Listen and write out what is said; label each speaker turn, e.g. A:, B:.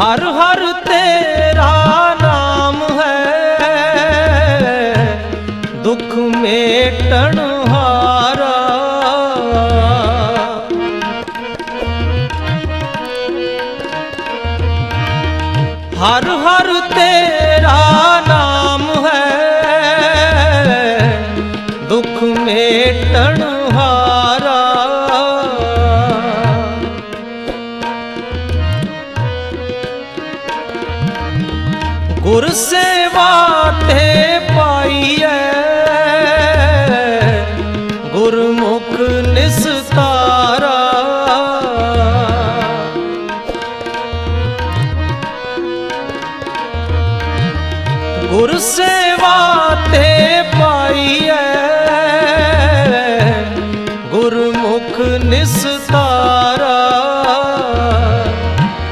A: ਹਰ ਹਰ ਤੇਰਾ ਨਾਮ ਹੈ। ਦੁੱਖ ਮੇਟਣ ਹਾਰਾ। ਹਰ ਹਰ ਤੇਰਾ ਨਾਮ ਹੈ। ਦੁੱਖ ਮੇਟਣ ਹਾਰਾ। ਗੁਰ ਸੇਵਾ ਤੇ ਪਾਈਐ। ਗੁਰਮੁਖ ਨਿਸਤਾਰਾ। ਗੁਰ ਸੇਵਾ ਤੇ ਪਾਈਐ। ਗੁਰਮੁਖ ਨਿਸਤਾਰਾ।